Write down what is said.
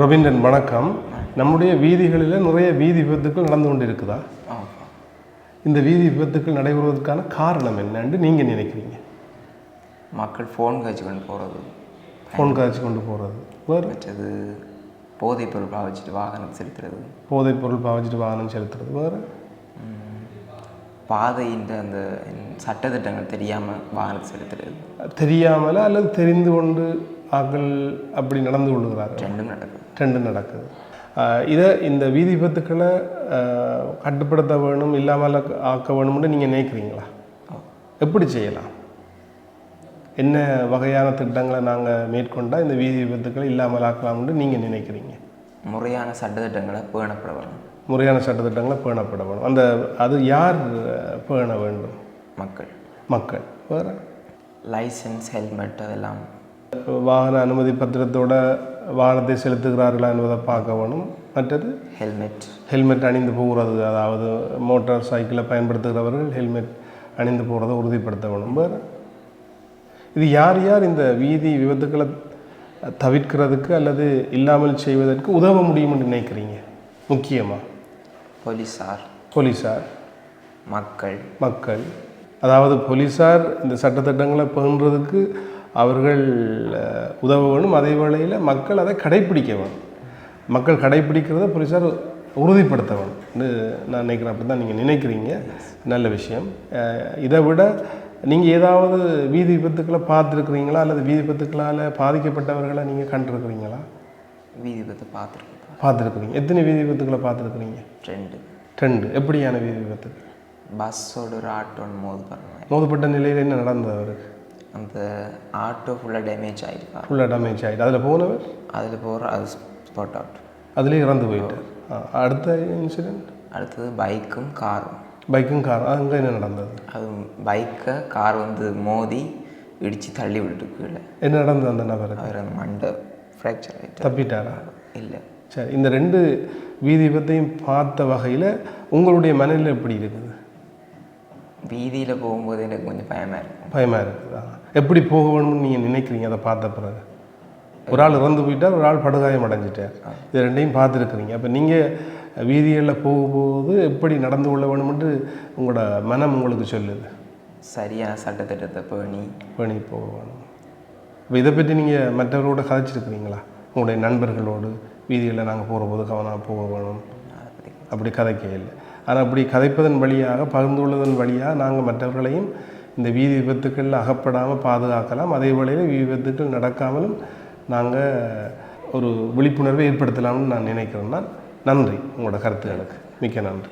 ரவீந்திரன் வணக்கம். நம்முடைய வீதிகளில் நிறைய வீதி விபத்துக்கள் நடந்து கொண்டு இருக்குதா ஆமாம் இந்த வீதி விபத்துக்கள் நடைபெறுவதற்கான காரணம் என்னன்னு நீங்கள் நினைக்கிறீங்க? மக்கள் ஃபோன் காய்ச்சி கொண்டு போகிறது ஃபோன் காய்ச்சி கொண்டு போகிறது வேறு? மற்றது போதைப் பொருள் பாவிச்சிட்டு வாகனம் செலுத்துறது. போதைப் பொருள் பாவிச்சிட்டு வாகனம் செலுத்துறது. வேறு? பாதையின் அந்த சட்டத்திட்டங்கள் தெரியாமல் வாகனம் செலுத்துறது. தெரியாமல அல்லது தெரிந்து கொண்டு ஆக்கள் அப்படி நடந்து கொள்ளுகிறார்கள். ரெண்டும் நடக்குது. ட்ரெண்டு நடக்குது. இதை இந்த வீதி விபத்துக்களை கட்டுப்படுத்த வேணும் இல்லாமல் ஆக்க வேணும்னு நீங்கள் நினைக்கிறீங்களா? எப்படி செய்யலாம்? என்ன வகையான திட்டங்களை நாங்கள் மேற்கொண்டால் இந்த வீதி விபத்துக்களை இல்லாமல் ஆக்கலாம்னு நீங்கள் நினைக்கிறீங்க? முறையான சட்டத்திட்டங்களை பேணப்பட வேணும். முறையான சட்டத்திட்டங்களை பேணப்பட வேணும். அந்த அது யார் பேண வேண்டும்? மக்கள். மக்கள். வேறு? லைசன்ஸ் ஹெல்மெட் அதெல்லாம் வாகன அனுமதி பத்திரத்தோட வாகனத்தை செலுத்துகிறார்களா என்பதை பார்க்க வேணும் மற்றது ஹெல்மெட் ஹெல்மெட் அணிந்து போகிறது அதாவது மோட்டார் சைக்கிளை பயன்படுத்துகிறவர்கள் ஹெல்மெட் அணிந்து போகிறதை உறுதிப்படுத்த வேணும் வேறு? இது யார் யார் இந்த வீதி விபத்துக்களை தவிர்க்கிறதுக்கு அல்லது இல்லாமல் செய்வதற்கு உதவ முடியும்னு நினைக்கிறீங்க? முக்கியமாக போலீஸார் போலீஸார் மக்கள். மக்கள். அதாவது போலீஸார் இந்த சட்டத்திட்டங்களை பகிர்றதுக்கு அவர்கள் உதவ வேணும் அதே வேளையில் மக்கள் அதை கடைப்பிடிக்க வேணும் மக்கள் கடைப்பிடிக்கிறத போலீஸார் உறுதிப்படுத்த வேணும் நான் நினைக்கிறேன். அப்படி தான் நீங்கள் நினைக்கிறீங்க. நல்ல விஷயம். இதை விட நீங்கள் ஏதாவது வீதி விபத்துக்களை பார்த்துருக்குறீங்களா? அல்லது வீதி விபத்துக்களால் பாதிக்கப்பட்டவர்களை நீங்கள் கண்டிருக்கிறீங்களா? வீதி விபத்து பார்த்துருக்கோம். பார்த்துருக்குறீங்க. எத்தனை வீதி விபத்துக்களை பார்த்துருக்குறீங்க? ரெண்டு. ரெண்டு. எப்படியான வீதி விபத்துக்கள் பஸ்ஸோட ஒரு ஆட்டோன்னு மோது பாருங்க மோதப்பட்ட நிலையில் என்ன நடந்தது அவருக்கு? அந்த ஆட்டோ ஃபுல்லாக டேமேஜ் ஆகிருக்கா ஃபுல்லாக டேமேஜ் ஆகிட்டு அதில் போனவர்? அதில் போகிற அது ஸ்பாட் அவுட் அதுலேயே இறந்து போயிட்டார் அடுத்த இன்சிடெண்ட் அடுத்தது பைக்கும் காரும் பைக்கும் கார் அங்கே என்ன நடந்தது? அது பைக்கை கார் வந்து மோதி இடித்து தள்ளி விட்டுட்டு கீழே. என்ன நடந்தது அந்த நபருக்கு? அவர் அந்த மண்டை ஃப்ராக்சர் ஆகிட்டு தப்பிட்டாரா? இல்லை. சரி இந்த ரெண்டு வீதி விபத்தையும் பார்த்த வகையில் உங்களுடைய மனநிலை எப்படி இருக்குது? வீதியில் போகும்போது எனக்கு கொஞ்சம் பயமாக இருக்கும் பயமாக இருக்குதா எப்படி போக வேணும்னு நீங்கள் நினைக்கிறீங்க? அதை பார்த்த பிறகு. ஒரு ஆள் இறந்து போயிட்டார் ஒரு ஆள் படுகாயம் அடைஞ்சிட்டார். இது ரெண்டையும் பார்த்துருக்குறீங்க. அப்போ நீங்கள் வீதிகளில் போகும்போது எப்படி நடந்து கொள்ள வேணும்னு உங்களோட மனம் உங்களுக்கு சொல்லுது? சரியான சட்டத்திட்டத்தை பேணி. பண்ணி போக வேணும் இப்போ இதை பற்றி நீங்கள் மற்றவர்களோட கதைச்சிருக்கிறீங்களா? உங்களுடைய நண்பர்களோடு வீதிகளில் நாங்கள் போகிற போது கவனமாக போக வேணும் அப்படி கதைக்க இல்லை. ஆனால் அப்படி கதைப்பதன் வழியாக பகிர்ந்து கொள்வதன் வழியாக நாங்கள் மற்றவர்களையும் இந்த வீதி விபத்துக்களில் அகப்படாமல் பாதுகாக்கலாம். அதே வேளையில் வீதி விபத்துக்கள் நடக்காமலும் நாங்கள் ஒரு விழிப்புணர்வை ஏற்படுத்தலாம்னு நான் நினைக்கிறேன்னா நன்றி. உங்களோட கருத்துகளுக்கு மிக்க நன்றி.